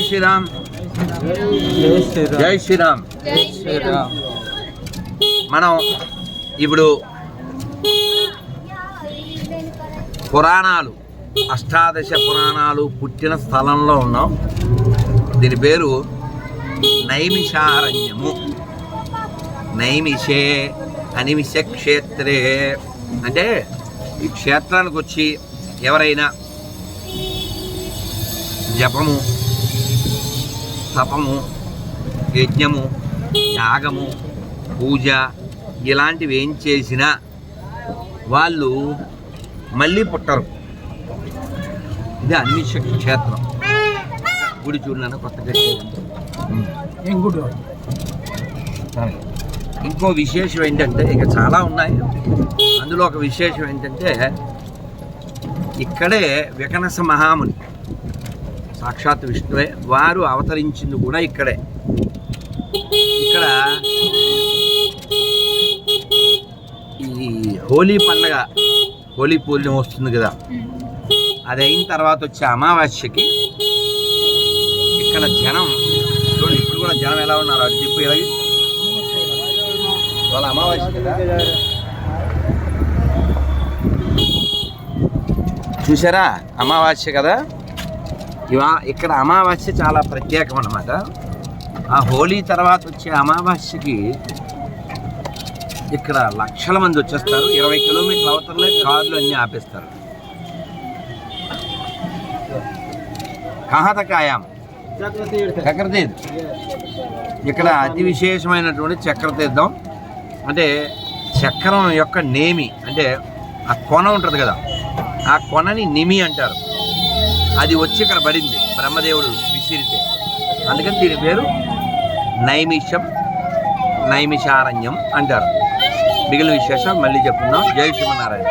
జై శ్రీరామ్. జై శ్రీరామ్. జై శ్రీరామ్ మనం ఇప్పుడు పురాణాలు అష్టాదశ పురాణాలు పుట్టిన స్థలంలో ఉన్నాం. దీని పేరు నైమిషారణ్యము. నైమిషే అనిమిష క్షేత్రే అంటే ఈ క్షేత్రానికి వచ్చి ఎవరైనా జపము తపము యజ్ఞము యాగము పూజ ఇలాంటివి ఏం చేసినా వాళ్ళు మళ్ళీ పుట్టరు. ఇది అన్విష క్షేత్రం. గుడి చూడలేను కొత్తగా. ఇంకో విశేషం ఏంటంటే ఇక చాలా ఉన్నాయి. అందులో ఒక విశేషం ఏంటంటే ఇక్కడే వికనస మహాముని. సాక్షాత్ విష్ణువే. వారు అవతరించింది కూడా ఇక్కడే. ఇక్కడ ఈ హోలీ పండగ హోలీ పూర్ణిమ వస్తుంది కదా. అది అయిన తర్వాత వచ్చే అమావాస్యకి ఇక్కడ జనం చూడండి ఇప్పుడు కూడా జనం ఎలా ఉన్నారు? అది చెప్పు ఇలాగే. వాళ్ళ అమావాస్య కదా. చూసారా అమావాస్య కదా? ఇవా ఇక్కడ అమావాస్య చాలా ప్రత్యేకం అన్నమాట. ఆ హోలీ తర్వాత వచ్చే అమావాస్యకి ఇక్కడ లక్షల మంది వచ్చేస్తారు. ఇరవై కిలోమీటర్ల అవతలనే కార్లు అన్నీ ఆపేస్తారు. కహా తక్ ఇక్కడ అతి విశేషమైనటువంటి చక్రతీర్థం. అంటే చక్రం యొక్క నేమి అంటే ఆ కొన ఉంటుంది కదా ఆ కొనని నిమి అంటారు. అది వచ్చి ఇక్కడ పడింది. బ్రహ్మదేవుడు విసిరితే. అందుకని దీని పేరు నైమిషం నైమిషారణ్యం అంటారు. మిగిలిన విశేషం మళ్ళీ చెప్తున్నాం జై శ్రీమన్నారాయణ.